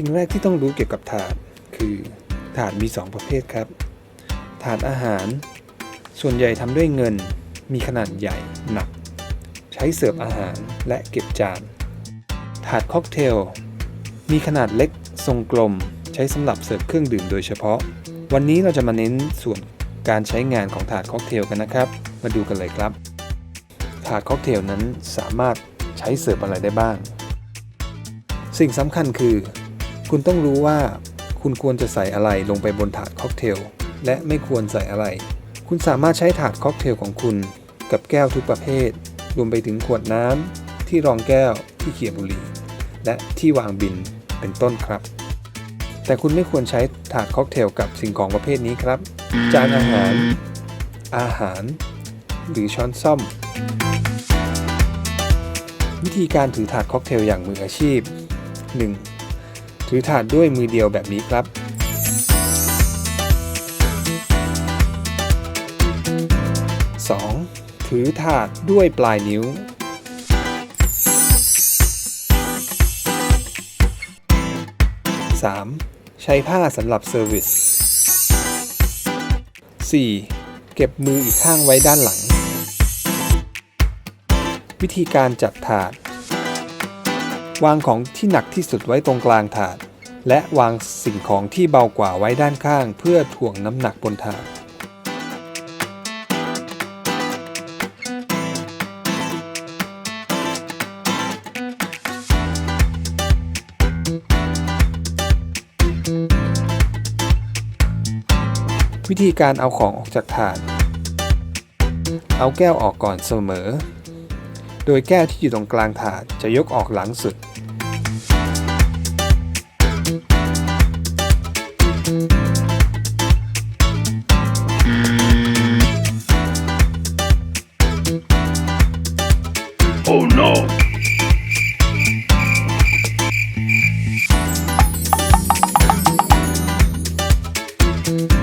ิ่งแรกที่ต้องรู้เกี่ยวกับถาด คือถาดมี 2 ประเภทครับ ถาดอาหาร ส่วนใหญ่ทำด้วยเงิน มีขนาดใหญ่หนัก ใช้เสิร์ฟอาหารและเก็บจาน ถาดค็อกเทล มีขนาดเล็กทรงกลม ใช้สำหรับเสิร์ฟเครื่องดื่มโดยเฉพาะ วันนี้เราจะมาเน้นส่วนการใช้งานของถาดค็อกเทลกันนะครับ มาดูกันเลยครับ ถาดค็อกเทลนั้นสามารถใช้เสิร์ฟอะไรได้บ้าง สิ่งสำคัญคือ คุณต้องรู้ว่าคุณควรจะใส่อะไรลงไปบนถาดค็อกเทล และไม่ควรใส่อะไร คุณสามารถใช้ถาดค็อกเทลของคุณ กับแก้วทุกประเภท รวมไปถึงขวดน้ำที่รองแก้วที่เขียบุหรี่ และที่วางบินเป็นต้นครับ แต่คุณไม่ควรใช้ถาดค็อกเทลกับสิ่งของประเภทนี้ครับ จานอาหาร อาหาร หรือช้อนซ่อม วิธีการถือถาดค็อกเทลอย่างมืออาชีพ 1. ถือถาดด้วยมือเดียวแบบนี้ครับ 2. ถือถาดด้วยปลายนิ้ว 3. ใช้ผ้าสำหรับเซอร์วิส 4. เก็บมืออีกข้างไว้ด้านหลัง วิธีการจัดถาด วางของที่หนักที่สุดไว้ตรงกลางถาด และวางสิ่งของที่เบากว่าไว้ด้านข้าง เพื่อถ่วงน้ำหนักบนถาดวิธีการเอาของออกจากถาด เอาแก้วออกก่อนเสมอ โดยแก้วที่อยู่ตรงกลางถาดจะยกออกหลังสุด Oh no! อืม